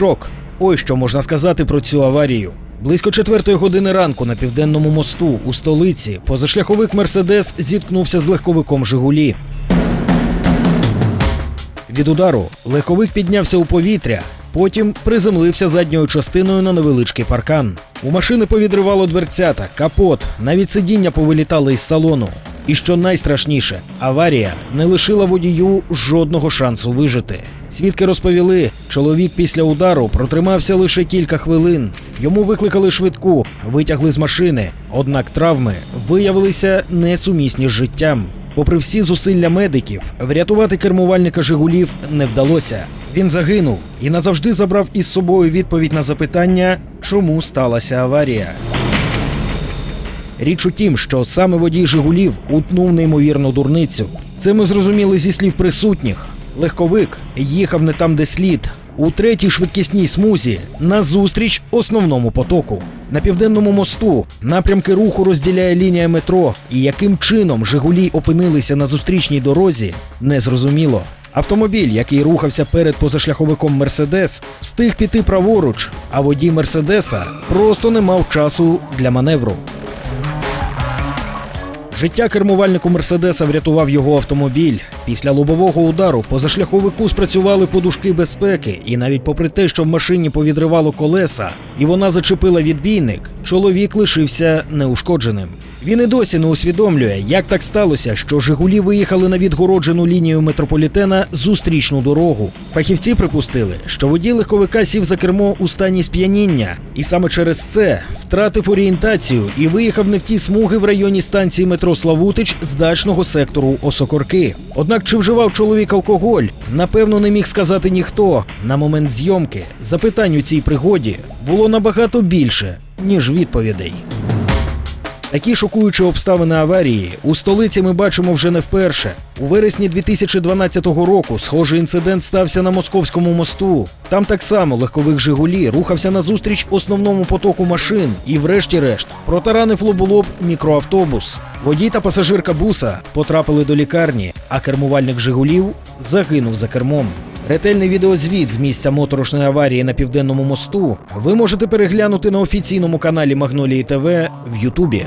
шок. Ось що можна сказати про цю аварію. Близько четвертої години ранку на південному мосту у столиці позашляховик Мерседес зіткнувся з легковиком Жигулі. Від удару легковик піднявся у повітря, потім приземлився задньою частиною на невеличкий паркан. У машини повідривало дверцята, капот, навіть сидіння повилітали із салону. І що найстрашніше, аварія не лишила водію жодного шансу вижити. Свідки розповіли, чоловік після удару протримався лише кілька хвилин. Йому викликали швидку, витягли з машини. Однак травми виявилися несумісні з життям. Попри всі зусилля медиків, врятувати кермувальника Жигулів не вдалося. Він загинув і назавжди забрав із собою відповідь на запитання, чому сталася аварія. Річ у тім, що саме водій Жигулів утнув неймовірну дурницю. Це ми зрозуміли зі слів присутніх. Легковик їхав не там, де слід. У третій швидкісній смузі назустріч основному потоку. На південному мосту напрямки руху розділяє лінія метро, і яким чином Жигулі опинилися на зустрічній дорозі, незрозуміло. Автомобіль, який рухався перед позашляховиком Мерседес, встиг піти праворуч, а водій Мерседеса просто не мав часу для маневру. Життя кермувальнику Мерседеса врятував його автомобіль. Після лобового удару позашляховику спрацювали подушки безпеки, і навіть попри те, що в машині повідривало колеса, і вона зачепила відбійник, чоловік лишився неушкодженим. Він і досі не усвідомлює, як так сталося, що Жигулі виїхали на відгороджену лінію метрополітена зустрічну дорогу. Фахівці припустили, що водій легковика сів за кермо у стані сп'яніння, і саме через це втратив орієнтацію і виїхав не в ті смуги в районі станції метро Славутич з дачного сектору Осокорки. Однак чи вживав чоловік алкоголь, напевно, не міг сказати ніхто. На момент зйомки запитань у цій пригоді було набагато більше, ніж відповідей. Такі шокуючі обставини аварії у столиці ми бачимо вже не вперше. У вересні 2012 року схожий інцидент стався на московському мосту. Там так само легковик Жигулі рухався назустріч основному потоку машин і, врешті-решт, протаранив лоболоб мікроавтобус. Водій та пасажирка буса потрапили до лікарні, а кермувальник Жигулів загинув за кермом. Ретельний відеозвіт з місця моторошної аварії на південному мосту ви можете переглянути на офіційному каналі Магнолії ТВ в Ютубі.